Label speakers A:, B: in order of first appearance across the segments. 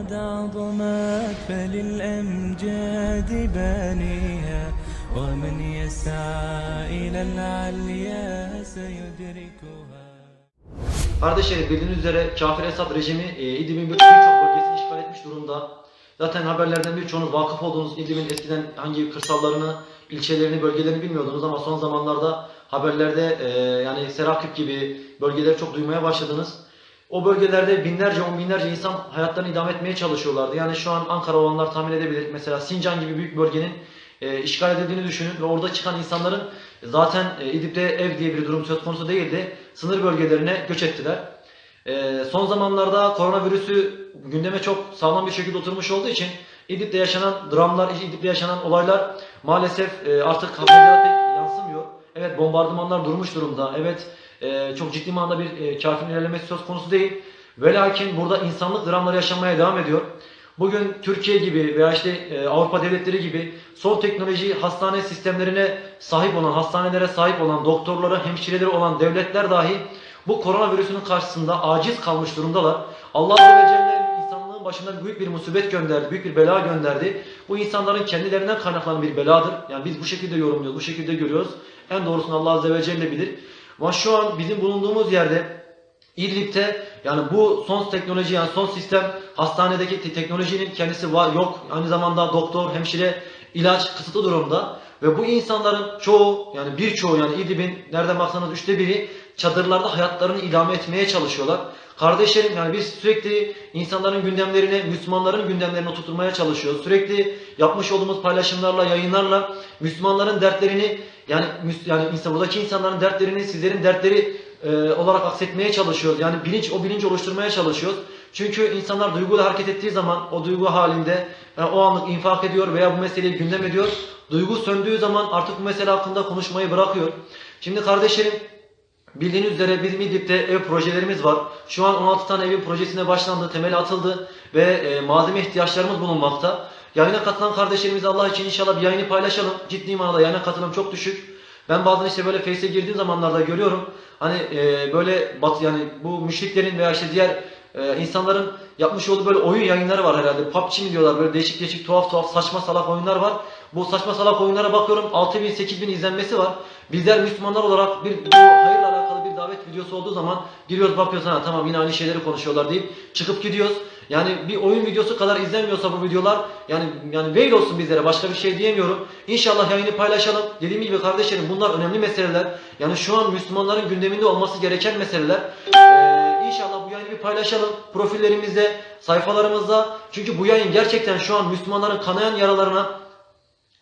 A: قد عظمت فللأمجاد بانيها ومن يسعى إلى العليا سيدركها
B: Kardeşlerim bildiğiniz üzere kafir Esad rejimi e, İdlib'in birçok bölgesini işgal etmiş durumda. Zaten haberlerden birçoğunuz vakıf olduğunuz İdlib'in eskiden hangi kırsallarını, ilçelerini, bölgelerini bilmiyordunuz ama son zamanlarda haberlerde e, yani Serakip gibi bölgeleri çok duymaya başladınız. O bölgelerde binlerce, on binlerce insan hayatlarını idame etmeye çalışıyorlardı. Yani şu an Ankara olanlar tahmin edebilir. Mesela Sincan gibi büyük bölgenin e, işgal edildiğini düşünün ve orada çıkan insanların zaten e, İdlib'de ev diye bir durum söz konusu değildi. Sınır bölgelerine göç ettiler. E, son zamanlarda koronavirüsü gündeme çok sağlam bir şekilde oturmuş olduğu için İdlib'de yaşanan dramlar, İdlib'de yaşanan olaylar maalesef e, artık medyada pek yansımıyor. Evet bombardımanlar durmuş durumda. Evet e, çok ciddi manada bir e, kafirin ilerlemesi söz konusu değil. Ve burada insanlık dramları yaşanmaya devam ediyor. Bugün Türkiye gibi veya işte e, Avrupa devletleri gibi son teknoloji hastane sistemlerine sahip olan, hastanelere sahip olan, doktorları, hemşireleri olan devletler dahi bu koronavirüsünün karşısında aciz kalmış durumdalar. Allah Azze ve Celle insanlığın başına büyük bir musibet gönderdi, büyük bir bela gönderdi. Bu insanların kendilerinden kaynaklanan bir beladır. Yani biz bu şekilde yorumluyoruz, bu şekilde görüyoruz. En doğrusunu Allah Azze ve Celle bilir. Ama şu an bizim bulunduğumuz yerde İdlib'te yani bu son teknoloji yani son sistem hastanedeki te- teknolojinin kendisi var yok. Aynı zamanda doktor, hemşire, ilaç kısıtlı durumda. Ve bu insanların çoğu yani birçoğu yani İdlib'in nereden baksanız üçte biri çadırlarda hayatlarını idame etmeye çalışıyorlar. Kardeşlerim yani biz sürekli insanların gündemlerine, Müslümanların gündemlerine oturtmaya çalışıyoruz. Sürekli yapmış olduğumuz paylaşımlarla, yayınlarla Müslümanların dertlerini yani yani insan buradaki insanların dertlerini sizlerin dertleri e, olarak aksetmeye çalışıyoruz. Yani bilinç o bilinci oluşturmaya çalışıyoruz. Çünkü insanlar duyguyla hareket ettiği zaman o duygu halinde e, o anlık infak ediyor veya bu meseleyi gündem ediyor. Duygu söndüğü zaman artık bu mesele hakkında konuşmayı bırakıyor. Şimdi kardeşlerim Bildiğiniz üzere bizim İdlib'de ev projelerimiz var. Şu an 16 tane evin projesine başlandı, temeli atıldı ve e, malzeme ihtiyaçlarımız bulunmakta. Yayına katılan kardeşlerimize Allah için inşallah bir yayını paylaşalım. Ciddi manada yayına katılım çok düşük. Ben bazen işte böyle Face'e girdiğim zamanlarda görüyorum. Hani e, böyle bat yani bu müşriklerin veya işte diğer e, insanların yapmış olduğu böyle oyun yayınları var herhalde. PUBG mi diyorlar böyle değişik değişik tuhaf tuhaf saçma salak oyunlar var. Bu saçma salak oyunlara bakıyorum 6000 8000 izlenmesi var. Bizler Müslümanlar olarak bir bu hayırla alakalı bir davet videosu olduğu zaman giriyoruz bakıyoruz ha tamam yine aynı şeyleri konuşuyorlar deyip çıkıp gidiyoruz. Yani bir oyun videosu kadar izlenmiyorsa bu videolar yani yani veil olsun bizlere başka bir şey diyemiyorum. İnşallah yayını paylaşalım. Dediğim gibi kardeşlerim bunlar önemli meseleler. Yani şu an Müslümanların gündeminde olması gereken meseleler. Ee, İnşallah bu yayını bir paylaşalım. Profillerimizde, sayfalarımızda. Çünkü bu yayın gerçekten şu an Müslümanların kanayan yaralarına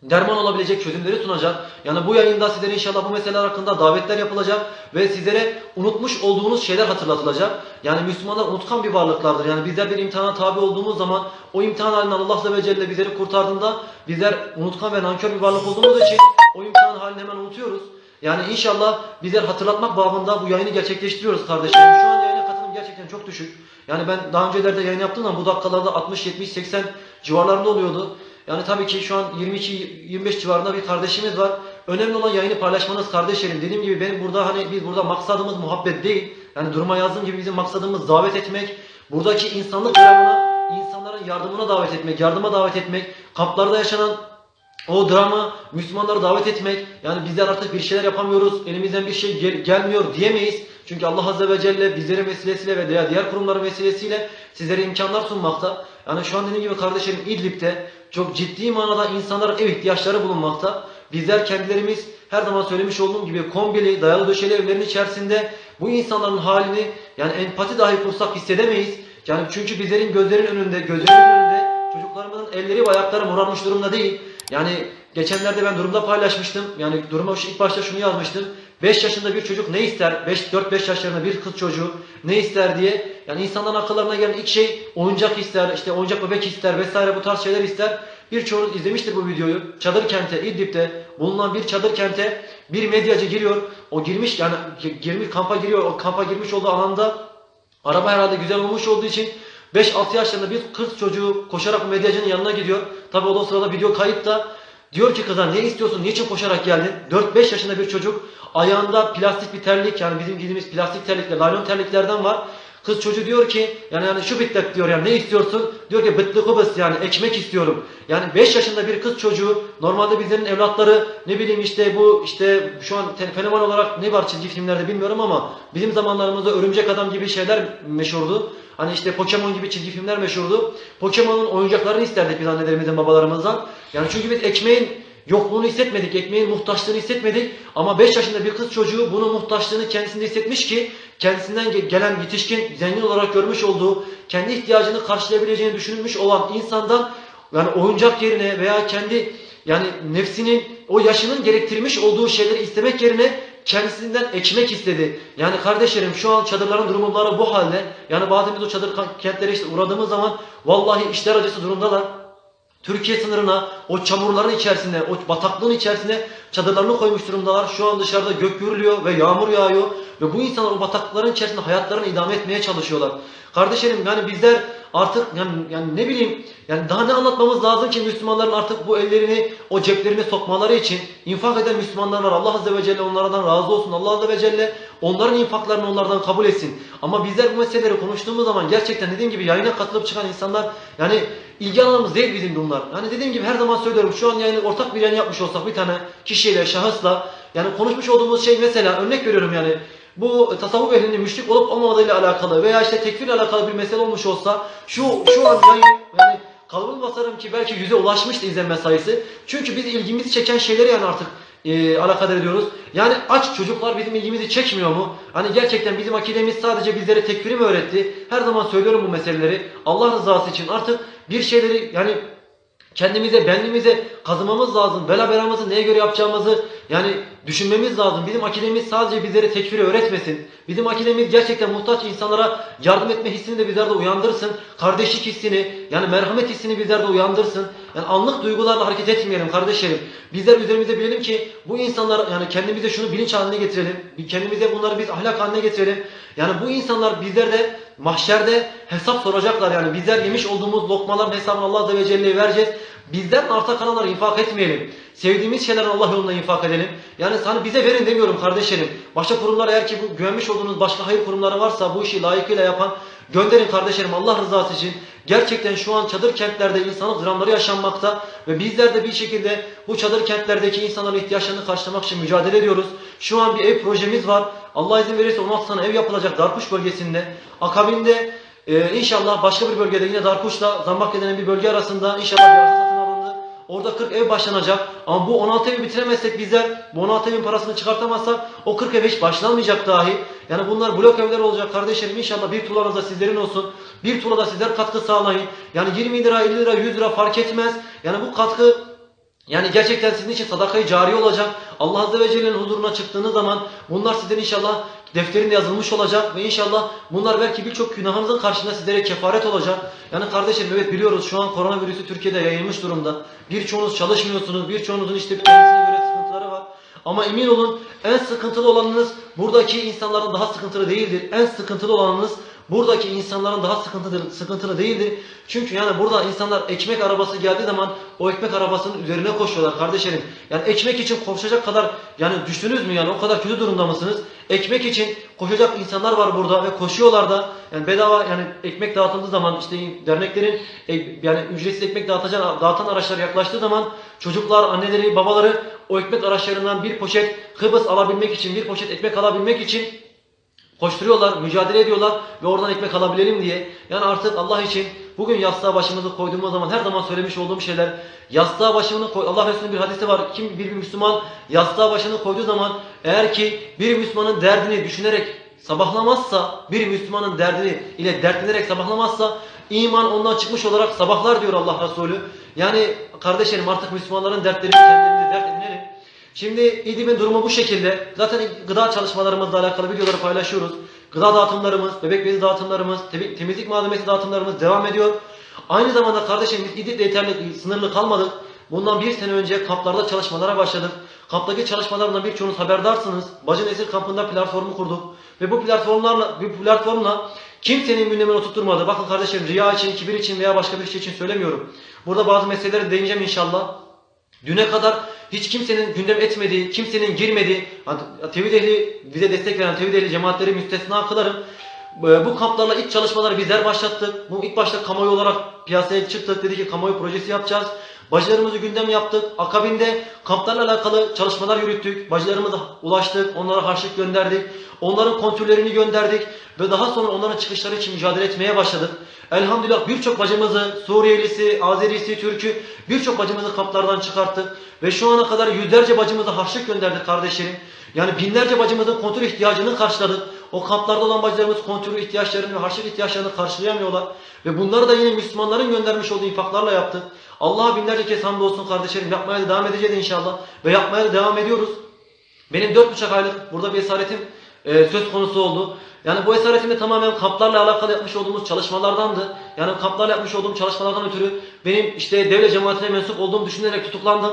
B: derman olabilecek çözümleri sunacak. Yani bu yayında sizlere inşallah bu meseleler hakkında davetler yapılacak ve sizlere unutmuş olduğunuz şeyler hatırlatılacak. Yani Müslümanlar unutkan bir varlıklardır. Yani bizler bir imtihana tabi olduğumuz zaman o imtihan halinden Allah Azze ve Celle bizleri kurtardığında bizler unutkan ve nankör bir varlık olduğumuz için o imtihan halini hemen unutuyoruz. Yani inşallah bizler hatırlatmak babında bu yayını gerçekleştiriyoruz kardeşlerim. Şu an yayına katılım gerçekten çok düşük. Yani ben daha öncelerde yayın yaptığım zaman bu dakikalarda 60, 70, 80 civarlarında oluyordu. Yani tabii ki şu an 22-25 civarında bir kardeşimiz var. Önemli olan yayını paylaşmanız kardeşlerim. Dediğim gibi benim burada hani biz burada maksadımız muhabbet değil. Yani duruma yazdığım gibi bizim maksadımız davet etmek. Buradaki insanlık dramına, insanların yardımına davet etmek, yardıma davet etmek. Kamplarda yaşanan o drama Müslümanları davet etmek. Yani bizler artık bir şeyler yapamıyoruz. Elimizden bir şey gel- gelmiyor diyemeyiz. Çünkü Allah Azze ve Celle bizlerin vesilesiyle ve diğer, kurumların vesilesiyle sizlere imkanlar sunmakta. Yani şu an dediğim gibi kardeşlerim İdlib'de çok ciddi manada insanların ev ihtiyaçları bulunmakta. Bizler kendilerimiz her zaman söylemiş olduğum gibi kombili, dayalı döşeli evlerin içerisinde bu insanların halini yani empati dahi kursak hissedemeyiz. Yani çünkü bizlerin gözlerin önünde, gözlerin önünde çocuklarımızın elleri ve ayakları morarmış durumda değil. Yani geçenlerde ben durumda paylaşmıştım. Yani duruma ilk başta şunu yazmıştım. 5 yaşında bir çocuk ne ister? 5 4-5 yaşlarında bir kız çocuğu ne ister diye. Yani insanların akıllarına gelen ilk şey oyuncak ister, işte oyuncak bebek ister vesaire bu tarz şeyler ister. Birçoğunuz izlemiştir bu videoyu. Çadır kente, İdlib'de bulunan bir çadır kente bir medyacı giriyor. O girmiş yani gi- girmiş kampa giriyor. O kampa girmiş olduğu alanda araba herhalde güzel olmuş olduğu için 5-6 yaşlarında bir kız çocuğu koşarak medyacının yanına gidiyor. Tabi o da sırada video kayıtta. Diyor ki kıza ne istiyorsun, niçin koşarak geldin? 4-5 yaşında bir çocuk ayağında plastik bir terlik yani bizim giydiğimiz plastik terlikler, naylon terliklerden var. Kız çocuğu diyor ki yani yani şu bitlet diyor yani ne istiyorsun? Diyor ki bitli kubus yani ekmek istiyorum. Yani 5 yaşında bir kız çocuğu normalde bizlerin evlatları ne bileyim işte bu işte şu an fenomen olarak ne var çizgi filmlerde bilmiyorum ama bizim zamanlarımızda örümcek adam gibi şeyler meşhurdu. Hani işte Pokemon gibi çizgi filmler meşhurdu. Pokemon'un oyuncaklarını isterdik biz annelerimizden babalarımızdan. Yani çünkü biz ekmeğin yokluğunu hissetmedik, ekmeğin muhtaçlığını hissetmedik. Ama 5 yaşında bir kız çocuğu bunun muhtaçlığını kendisinde hissetmiş ki kendisinden ge- gelen yetişkin zengin olarak görmüş olduğu, kendi ihtiyacını karşılayabileceğini düşünülmüş olan insandan yani oyuncak yerine veya kendi yani nefsinin o yaşının gerektirmiş olduğu şeyleri istemek yerine kendisinden ekmek istedi. Yani kardeşlerim şu an çadırların durumları bu halde. Yani bazen biz o çadır kentlere işte uğradığımız zaman vallahi işler acısı durumdalar. Türkiye sınırına, o çamurların içerisine, o bataklığın içerisine çadırlarını koymuş durumdalar. Şu an dışarıda gök gürülüyor ve yağmur yağıyor. Ve bu insanlar o bataklıkların içerisinde hayatlarını idame etmeye çalışıyorlar. Kardeşlerim yani bizler artık yani, yani ne bileyim yani daha ne anlatmamız lazım ki Müslümanların artık bu ellerini o ceplerine sokmaları için infak eden Müslümanlar var. Allah Azze ve Celle onlardan razı olsun. Allah Azze ve Celle onların infaklarını onlardan kabul etsin. Ama bizler bu meseleleri konuştuğumuz zaman gerçekten dediğim gibi yayına katılıp çıkan insanlar yani ilgi alanımız değil bizim bunlar. Yani dediğim gibi her zaman söylüyorum şu an yani ortak bir yayın yapmış olsak bir tane kişiyle, şahısla yani konuşmuş olduğumuz şey mesela örnek veriyorum yani bu tasavvuf ehlinin müşrik olup olmamadığıyla alakalı veya işte tekfirle alakalı bir mesele olmuş olsa şu şu an yayın yani kalıbını basarım ki belki yüze ulaşmıştı izlenme sayısı. Çünkü biz ilgimizi çeken şeyleri yani artık e, alakadar ediyoruz. Yani aç çocuklar bizim ilgimizi çekmiyor mu? Hani gerçekten bizim akidemiz sadece bizlere tekfiri mi öğretti? Her zaman söylüyorum bu meseleleri. Allah rızası için artık bir şeyleri yani kendimize, benliğimize kazımamız lazım. Bela belamızı neye göre yapacağımızı yani düşünmemiz lazım. Bizim akidemiz sadece bizlere tekfiri öğretmesin. Bizim akidemiz gerçekten muhtaç insanlara yardım etme hissini de bizlerde uyandırsın. Kardeşlik hissini, yani merhamet hissini bizlerde uyandırsın. Yani anlık duygularla hareket etmeyelim kardeşlerim. Bizler üzerimize bilelim ki bu insanlar yani kendimize şunu bilinç haline getirelim. Kendimize bunları biz ahlak haline getirelim. Yani bu insanlar bizlerde mahşerde hesap soracaklar yani bizler yemiş olduğumuz lokmaların hesabını Allah Azze ve Celle'ye vereceğiz. Bizden arta kalanları infak etmeyelim. Sevdiğimiz şeyleri Allah yolunda infak edelim. Yani hani bize verin demiyorum kardeşlerim. Başka kurumlar eğer ki bu güvenmiş olduğunuz başka hayır kurumları varsa bu işi layıkıyla yapan gönderin kardeşlerim Allah rızası için. Gerçekten şu an çadır kentlerde insanlık dramları yaşanmakta ve bizler de bir şekilde bu çadır kentlerdeki insanların ihtiyaçlarını karşılamak için mücadele ediyoruz. Şu an bir ev projemiz var. Allah izin verirse 16 tane ev yapılacak Darkuş bölgesinde. Akabinde e, inşallah başka bir bölgede yine Darkuş'la denen bir bölge arasında inşallah bir arsa. Orada 40 ev başlanacak. Ama bu 16 evi bitiremezsek bizler bu 16 evin parasını çıkartamazsak o 40 ev hiç başlanmayacak dahi. Yani bunlar blok evler olacak kardeşlerim. İnşallah bir tuğlanız da sizlerin olsun. Bir tuğla da sizler katkı sağlayın. Yani 20 lira, 50 lira, 100 lira fark etmez. Yani bu katkı yani gerçekten sizin için sadakayı cari olacak. Allah Azze ve Celle'nin huzuruna çıktığınız zaman bunlar sizden inşallah defterinde yazılmış olacak ve inşallah bunlar belki birçok günahınızın karşısında sizlere kefaret olacak. Yani kardeşlerim evet biliyoruz şu an koronavirüsü Türkiye'de yayılmış durumda. Birçoğunuz çalışmıyorsunuz, birçoğunuzun işte kendisine göre sıkıntıları var. Ama emin olun en sıkıntılı olanınız buradaki insanların daha sıkıntılı değildir. En sıkıntılı olanınız buradaki insanların daha sıkıntılı, sıkıntılı değildir. Çünkü yani burada insanlar ekmek arabası geldiği zaman o ekmek arabasının üzerine koşuyorlar kardeşlerim. Yani ekmek için koşacak kadar yani düştünüz mü yani o kadar kötü durumda mısınız? Ekmek için koşacak insanlar var burada ve koşuyorlar da yani bedava yani ekmek dağıtıldığı zaman işte derneklerin e, yani ücretsiz ekmek dağıtacak, dağıtan araçlar yaklaştığı zaman çocuklar, anneleri, babaları o ekmek araçlarından bir poşet kıbız alabilmek için, bir poşet ekmek alabilmek için koşturuyorlar, mücadele ediyorlar ve oradan ekmek alabilelim diye. Yani artık Allah için bugün yastığa başımızı koyduğumuz zaman her zaman söylemiş olduğum şeyler yastığa başını koy Allah Resulü'nün bir hadisi var. Kim bir Müslüman yastığa başını koyduğu zaman eğer ki bir Müslümanın derdini düşünerek sabahlamazsa, bir Müslümanın derdini ile dertlenerek sabahlamazsa iman ondan çıkmış olarak sabahlar diyor Allah Resulü. Yani kardeşlerim artık Müslümanların dertlerini kendilerine dert edinelim. Şimdi İdİB'in durumu bu şekilde. Zaten gıda çalışmalarımızla alakalı videoları paylaşıyoruz. Gıda dağıtımlarımız, bebek bezi dağıtımlarımız, te- temizlik malzemesi dağıtımlarımız devam ediyor. Aynı zamanda kardeşim biz İdİB'le yeterli sınırlı kalmadık. Bundan bir sene önce kamplarda çalışmalara başladık. Kamptaki çalışmalarından birçoğunuz haberdarsınız. Bacı Nesil kampında platformu kurduk. Ve bu platformlarla, bu platformla kimsenin gündemini oturtturmadı. Bakın kardeşim riya için, kibir için veya başka bir şey için söylemiyorum. Burada bazı meselelere değineceğim inşallah. Düne kadar hiç kimsenin gündem etmediği, kimsenin girmediği, hani tevhid ehli bize destek veren tevhid ehli cemaatleri müstesna kılarım. E, Bu kamplarla ilk çalışmaları bizler başlattık. Bu ilk başta kamuoyu olarak piyasaya çıktık. Dedi ki kamuoyu projesi yapacağız. Bacılarımızı gündem yaptık. Akabinde kamplarla alakalı çalışmalar yürüttük. Bacılarımıza ulaştık. Onlara harçlık gönderdik. Onların kontürlerini gönderdik. Ve daha sonra onların çıkışları için mücadele etmeye başladık. Elhamdülillah birçok bacımızı, Suriyelisi, Azerisi, Türk'ü birçok bacımızı kamplardan çıkarttık. Ve şu ana kadar yüzlerce bacımıza harçlık gönderdik kardeşlerim. Yani binlerce bacımızın kontrol ihtiyacını karşıladık. O kamplarda olan bacılarımız kontrol ihtiyaçlarını ve harçlık ihtiyaçlarını karşılayamıyorlar. Ve bunları da yine Müslümanların göndermiş olduğu infaklarla yaptık. Allah'a binlerce kez hamdolsun kardeşlerim. Yapmaya da devam edeceğiz inşallah. Ve yapmaya da devam ediyoruz. Benim dört buçuk aylık burada bir esaretim e, söz konusu oldu. Yani bu esaretim de tamamen kamplarla alakalı yapmış olduğumuz çalışmalardandı. Yani kamplarla yapmış olduğum çalışmalardan ötürü benim işte devlet cemaatine mensup olduğum düşünülerek tutuklandım.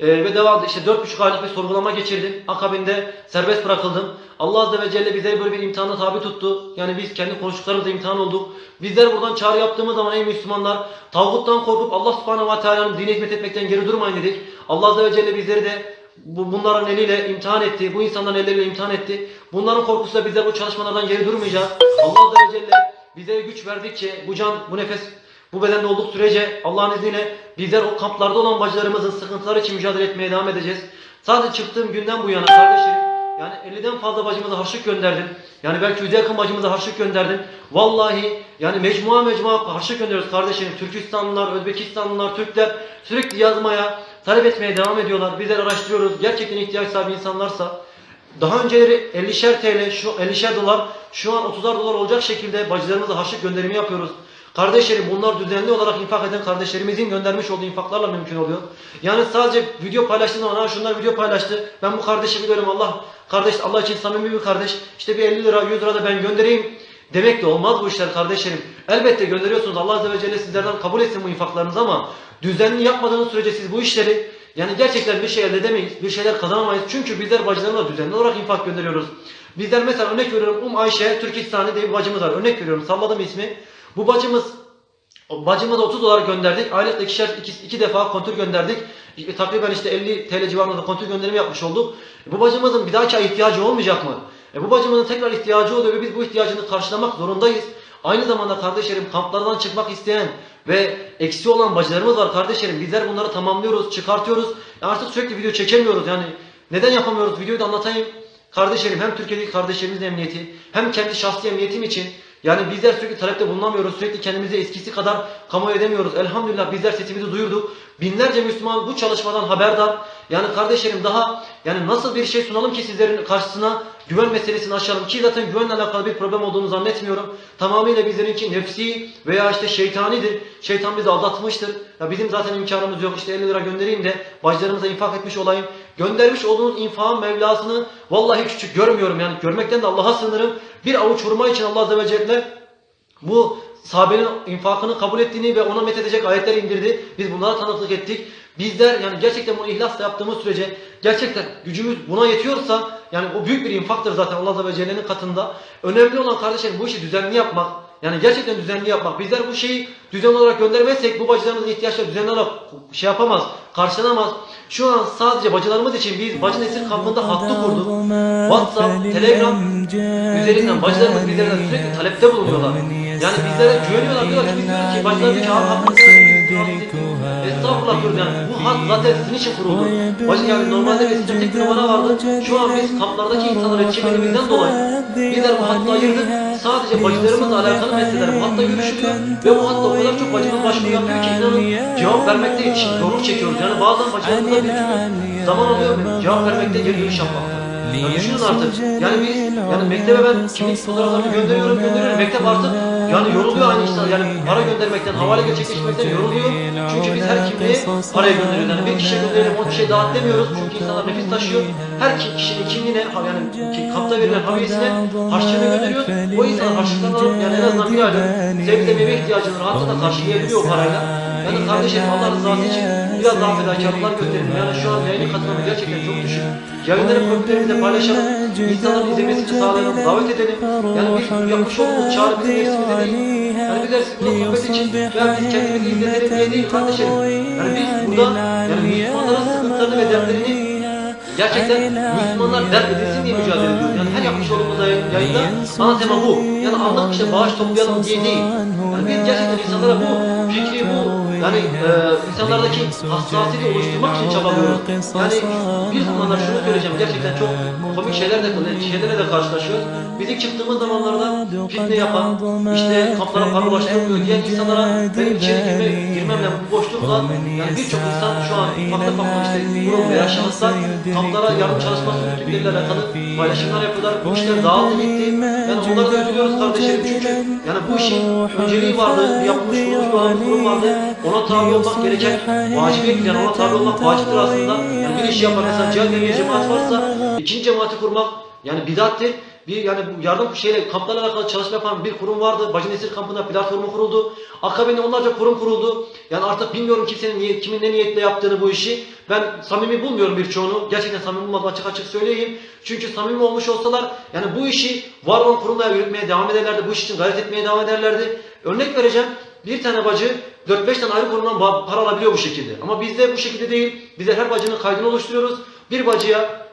B: E, ve devamlı işte dört buçuk aylık bir sorgulama geçirdim. Akabinde serbest bırakıldım. Allah Azze ve Celle bizleri böyle bir imtihana tabi tuttu. Yani biz kendi konuştuklarımızda imtihan olduk. Bizler buradan çağrı yaptığımız zaman ey Müslümanlar tağuttan korkup Allah Subhanahu ve Teala'nın dine hizmet etmekten geri durmayın dedik. Allah Azze ve Celle bizleri de bu, bunların eliyle imtihan etti. Bu insanların elleriyle imtihan etti. Bunların korkusuyla bizler bu çalışmalardan geri durmayacağız. Allah Azze ve Celle bize güç verdikçe bu can, bu nefes, bu bedende olduk sürece Allah'ın izniyle bizler o kamplarda olan bacılarımızın sıkıntıları için mücadele etmeye devam edeceğiz. Sadece çıktığım günden bu yana kardeşlerim yani 50'den fazla bacımıza harçlık gönderdim. Yani belki 100'e yakın bacımıza harçlık gönderdim. Vallahi yani mecmua mecmua harçlık gönderiyoruz kardeşlerim. Türkistanlılar, Özbekistanlılar, Türkler sürekli yazmaya, talep etmeye devam ediyorlar. Bizler araştırıyoruz. Gerçekten ihtiyaç sahibi insanlarsa daha önceleri 50'şer TL, şu 50'şer dolar, şu an 30'ar dolar olacak şekilde bacılarımıza harçlık gönderimi yapıyoruz. Kardeşlerim bunlar düzenli olarak infak eden kardeşlerimizin göndermiş olduğu infaklarla mümkün oluyor. Yani sadece video paylaştığın zaman şunlar video paylaştı. Ben bu kardeşi biliyorum Allah kardeş Allah için samimi bir kardeş. İşte bir 50 lira 100 lira da ben göndereyim. Demek de olmaz bu işler kardeşlerim. Elbette gönderiyorsunuz. Allah Azze ve Celle sizlerden kabul etsin bu infaklarınızı ama düzenli yapmadığınız sürece siz bu işleri yani gerçekten bir şey elde edemeyiz. Bir şeyler kazanamayız. Çünkü bizler bacılarımıza düzenli olarak infak gönderiyoruz. Bizler mesela örnek veriyorum Um Ayşe Türkistani diye bir bacımız var. Örnek veriyorum salladım ismi. Bu bacımız o bacımıza 30 dolar gönderdik. Aylık ikişer, iki, iki defa kontür gönderdik. E, takriben işte 50 TL civarında kontür gönderimi yapmış olduk. E, bu bacımızın bir dahaki ay ihtiyacı olmayacak mı? E, bu bacımızın tekrar ihtiyacı oluyor ve biz bu ihtiyacını karşılamak zorundayız. Aynı zamanda kardeşlerim kamplardan çıkmak isteyen ve eksi olan bacılarımız var kardeşlerim. Bizler bunları tamamlıyoruz, çıkartıyoruz. E, artık sürekli video çekemiyoruz yani. Neden yapamıyoruz? Videoyu da anlatayım. Kardeşlerim hem Türkiye'deki kardeşlerimizin emniyeti hem kendi şahsi emniyetim için yani bizler sürekli talepte bulunamıyoruz. Sürekli kendimizi eskisi kadar kamuoyu edemiyoruz. Elhamdülillah bizler sesimizi duyurduk. Binlerce Müslüman bu çalışmadan haberdar. Yani kardeşlerim daha yani nasıl bir şey sunalım ki sizlerin karşısına güven meselesini açalım ki zaten güvenle alakalı bir problem olduğunu zannetmiyorum. Tamamıyla bizlerinki nefsi veya işte şeytanidir. Şeytan bizi aldatmıştır. Ya bizim zaten imkanımız yok. İşte 50 lira göndereyim de bacılarımıza infak etmiş olayım. Göndermiş olduğunuz infakın Mevlasını vallahi küçük görmüyorum. Yani görmekten de Allah'a sığınırım. Bir avuç hurma için Allah Azze ve Celle bu sahabenin infakını kabul ettiğini ve ona methedecek ayetler indirdi. Biz bunlara tanıklık ettik. Bizler yani gerçekten bunu ihlasla yaptığımız sürece gerçekten gücümüz buna yetiyorsa yani o büyük bir infaktır zaten Allah Azze ve Celle'nin katında. Önemli olan kardeşlerim bu işi düzenli yapmak. Yani gerçekten düzenli yapmak. Bizler bu şeyi düzenli olarak göndermezsek bu bacılarımızın ihtiyaçları düzenli olarak şey yapamaz, karşılanamaz. Şu an sadece bacılarımız için biz bacı nesil kampında hattı kurduk. WhatsApp, Telegram üzerinden bacılarımız bizlerden sürekli talepte bulunuyorlar. Yani bizlere güveniyorlar diyorlar ki biz diyoruz ki bacılar diyor ki abi hakkınızda Estağfurullah diyoruz yani bu hat zaten sizin için kuruldu. Bacı yani normalde bir tek bir numara vardı. Şu an biz kamplardaki insanlara yetişemediğimizden dolayı bizler bu hattı ayırdık. Sadece bacılarımızla alakalı meseleler bu hatta görüşülüyor. Ve bu hatta o kadar çok bacımız başvuru yapıyor ki inanın cevap vermekte zorluk çekiyoruz. Yani bazen bacılarımızla bir zaman oluyor mu? Cevap vermekte geri dönüş yapmakta. Ya düşünün artık. Yani biz yani mektebe ben kimlik fotoğraflarını gönderiyorum gönderiyorum. Mektep artık yani yoruluyor aynı işte. Yani para göndermekten, havale gerçekleştirmekten yoruluyor. Çünkü biz her kimliğe paraya gönderiyoruz. Yani bir kişiye gönderelim, on kişiye dağıt demiyoruz. Çünkü insanlar nefis taşıyor. Her ki- kişinin kimliğine, yani ki kampta verilen haviyesine harçlığını gönderiyoruz. O insan harçlıklarını alıp yani en azından bir ayda sebze meyve ihtiyacını rahatlıkla karşılayabiliyor o parayla. Yani kardeşlerim Allah rızası için biraz daha fedakarlıklar gösterelim. Yani şu an yayının katılımı gerçekten çok düşük. Yayınları profillerimizle paylaşalım. İnsanların izlemesini sağlayalım, davet edelim. Yani biz yapmış olduğumuz çağrı bizim nefsimize değil. Yani bizler bunu sohbet için veya biz kendimizi izletelim diye değil kardeşlerim. Yani biz burada yani Müslümanların sıkıntılarını ve dertlerini gerçekten Müslümanlar dert edilsin diye mücadele ediyoruz. Yani her yapmış olduğumuz yayın- yayında ana bu. Yani anlık işte bağış toplayalım diye değil. Yani biz gerçekten insanlara bu fikri, bu yani e, insanlardaki hassasiyeti oluşturmak için çabalıyoruz. Yani bir zamanlar şunu söyleyeceğim gerçekten çok komik şeyler de şeylerle de karşılaşıyoruz. Biz ilk çıktığımız zamanlarda fitne yapan, işte kamplara para ulaştırmıyor diyen insanlara benim içeri girme, girmemle boşlukla yani birçok insan şu an farklı farklı işte kurum veya şahıslar kamplara yardım çalışması yürüttükleriyle alakalı paylaşımlar yapıyorlar. Bu işler dağıldı gitti. Yani onları da üzülüyoruz kardeşlerim çünkü yani bu işin önceliği vardı, yapılmış kurulmuş bir olan kurum vardı. Ona tabi olmak gereken vacibiyet yani ona tabi olmak vaciptir aslında. Yani bir iş yapar mesela cihaz bir cemaat varsa ikinci cemaati kurmak yani bidattir. Bir yani yardım şeyle kamplarla alakalı çalışma yapan bir kurum vardı. Bacı Nesir kampında platformu kuruldu. Akabinde onlarca kurum kuruldu. Yani artık bilmiyorum kimsenin niyet, kimin ne niyetle yaptığını bu işi. Ben samimi bulmuyorum birçoğunu. Gerçekten samimi bulmadım açık açık söyleyeyim. Çünkü samimi olmuş olsalar yani bu işi var olan kurumlara yürütmeye devam ederlerdi. Bu iş için gayret etmeye devam ederlerdi. Örnek vereceğim. Bir tane bacı 4-5 tane ayrı kurumdan para alabiliyor bu şekilde. Ama bizde bu şekilde değil. Bize her bacının kaydını oluşturuyoruz. Bir bacıya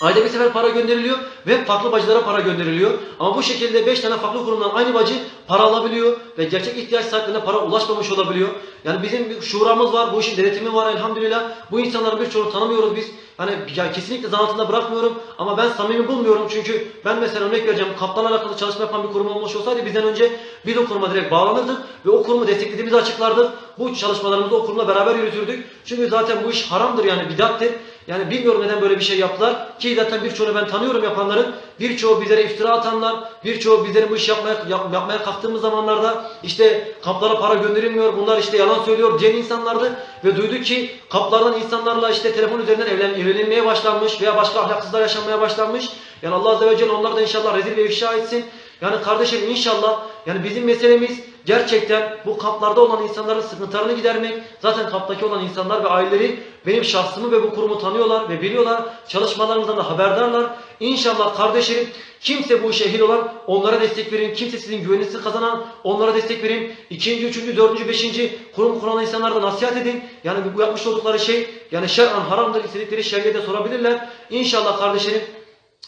B: Ayda bir sefer para gönderiliyor ve farklı bacılara para gönderiliyor. Ama bu şekilde 5 tane farklı kurumdan aynı bacı para alabiliyor ve gerçek ihtiyaç sahiplerine para ulaşmamış olabiliyor. Yani bizim bir şuramız var, bu işin denetimi var elhamdülillah. Bu insanların birçoğunu tanımıyoruz biz. Hani ya kesinlikle zan altında bırakmıyorum ama ben samimi bulmuyorum çünkü ben mesela örnek vereceğim kaplarla alakalı çalışma yapan bir kurum olmuş olsaydı bizden önce biz o kuruma direkt bağlanırdık ve o kurumu desteklediğimizi açıklardık. Bu çalışmalarımızı o kurumla beraber yürütürdük. Çünkü zaten bu iş haramdır yani bidattir. Yani bilmiyorum neden böyle bir şey yaptılar ki zaten birçoğunu ben tanıyorum yapanların. Birçoğu bizlere iftira atanlar, birçoğu bizlerin bu iş yapmaya, yap- yapmaya kalktığımız zamanlarda işte kaplara para gönderilmiyor, bunlar işte yalan söylüyor diyen insanlardı. Ve duyduk ki kaplardan insanlarla işte telefon üzerinden evlen, evlenilmeye başlanmış veya başka ahlaksızlar yaşanmaya başlanmış. Yani Allah Azze ve Celle onları da inşallah rezil ve ifşa etsin. Yani kardeşim inşallah yani bizim meselemiz gerçekten bu kamplarda olan insanların sıkıntılarını gidermek. Zaten kamptaki olan insanlar ve aileleri benim şahsımı ve bu kurumu tanıyorlar ve biliyorlar. Çalışmalarımızdan da haberdarlar. İnşallah kardeşlerim kimse bu işe olan onlara destek verin. Kimse sizin güveninizi kazanan onlara destek verin. İkinci, üçüncü, dördüncü, beşinci kurum kuran insanlara da nasihat edin. Yani bu yapmış oldukları şey yani şer'an haramdır. istedikleri şer'de sorabilirler. İnşallah kardeşlerim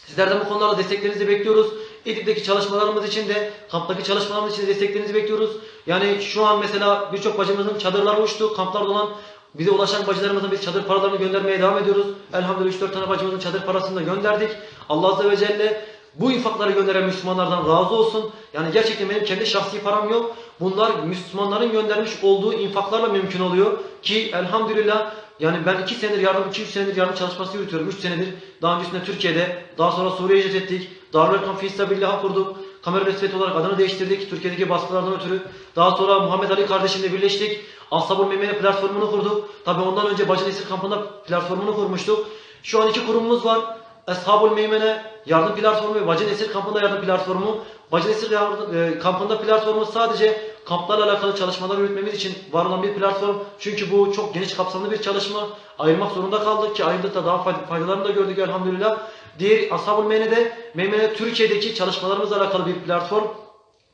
B: Sizlerden bu konularda desteklerinizi bekliyoruz. İdlib'deki çalışmalarımız için de, kamptaki çalışmalarımız için de desteklerinizi bekliyoruz. Yani şu an mesela birçok bacımızın çadırları uçtu. Kamplarda olan bize ulaşan bacılarımızın biz çadır paralarını göndermeye devam ediyoruz. Elhamdülillah 3-4 tane bacımızın çadır parasını da gönderdik. Allah Azze ve Celle bu infakları gönderen Müslümanlardan razı olsun. Yani gerçekten benim kendi şahsi param yok. Bunlar Müslümanların göndermiş olduğu infaklarla mümkün oluyor. Ki elhamdülillah yani ben 2 senedir yardım, 2-3 senedir yardım çalışması yürütüyorum. 3 senedir daha öncesinde Türkiye'de, daha sonra Suriye'ye icret ettik. Darül Erkam Fiistabillah kurduk. Kamera Resmiyet olarak adını değiştirdik. Türkiye'deki baskılardan ötürü. Daha sonra Muhammed Ali kardeşimle birleştik. Ashabul Meymene platformunu kurduk. Tabi ondan önce Bacı Nesir kampında platformunu kurmuştuk. Şu an iki kurumumuz var. Eshabul Meymene yardım platformu ve Bacı Nesir kampında yardım platformu. Bacı Nesir yardım, e, kampında platformu sadece kamplarla alakalı çalışmalar yürütmemiz için var olan bir platform. Çünkü bu çok geniş kapsamlı bir çalışma. Ayırmak zorunda kaldık ki ayırdık da daha fayda- faydalarını da gördük elhamdülillah. Diğer Ashab-ül Meyne'de Meymene Türkiye'deki çalışmalarımızla alakalı bir platform.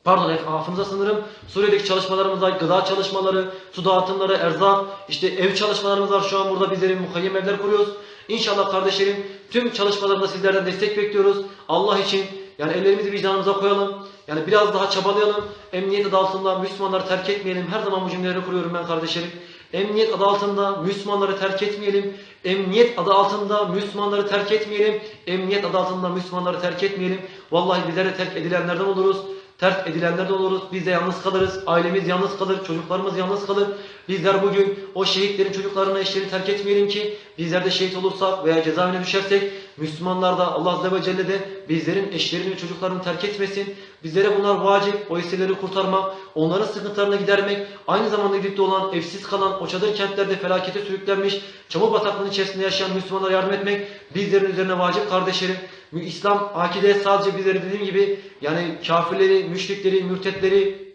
B: Pardon affınıza sınırım. Suriye'deki çalışmalarımızda gıda çalışmaları, su dağıtımları, erzak, işte ev çalışmalarımız var. Şu an burada bizlerin mukayyem evler kuruyoruz. İnşallah kardeşlerim tüm çalışmalarında sizlerden destek bekliyoruz. Allah için yani ellerimizi vicdanımıza koyalım. Yani biraz daha çabalayalım. Emniyet adı altında Müslümanları terk etmeyelim. Her zaman bu cümleleri kuruyorum ben kardeşlerim. Emniyet adı altında Müslümanları terk etmeyelim. Emniyet adı altında Müslümanları terk etmeyelim. Emniyet adı altında Müslümanları terk etmeyelim. Vallahi bizler de terk edilenlerden oluruz. Terk edilenlerden oluruz. Biz de yalnız kalırız. Ailemiz yalnız kalır. Çocuklarımız yalnız kalır. Bizler bugün o şehitlerin çocuklarını, eşlerini terk etmeyelim ki bizler de şehit olursak veya cezaevine düşersek Müslümanlar da Allah Azze ve Celle de bizlerin eşlerini ve çocuklarını terk etmesin. Bizlere bunlar vacip. O esirleri kurtarmak, onların sıkıntılarını gidermek, aynı zamanda birlikte olan, evsiz kalan, o çadır kentlerde felakete sürüklenmiş, çamur bataklığının içerisinde yaşayan Müslümanlara yardım etmek bizlerin üzerine vacip kardeşlerim. İslam akide sadece bizleri dediğim gibi yani kafirleri, müşrikleri, mürtetleri,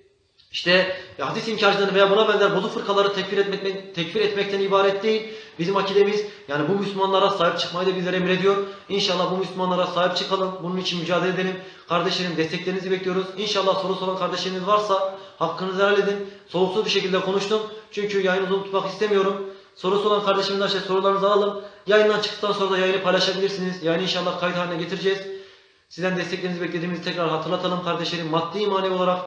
B: işte hadis inkarcılarını veya buna benzer bozuk fırkaları tekfir, etmek, tekfir etmekten ibaret değil. Bizim akidemiz yani bu Müslümanlara sahip çıkmayı da bizlere emrediyor. İnşallah bu Müslümanlara sahip çıkalım. Bunun için mücadele edelim. Kardeşlerim desteklerinizi bekliyoruz. İnşallah soru soran kardeşleriniz varsa hakkınızı helal edin. Soğuksuz bir şekilde konuştum. Çünkü yayını uzun tutmak istemiyorum. Sorusu olan kardeşimizden şey sorularınızı alalım. Yayından çıktıktan sonra da yayını paylaşabilirsiniz. Yayını inşallah kayıt haline getireceğiz. Sizden desteklerinizi beklediğimizi tekrar hatırlatalım kardeşlerim. Maddi manevi olarak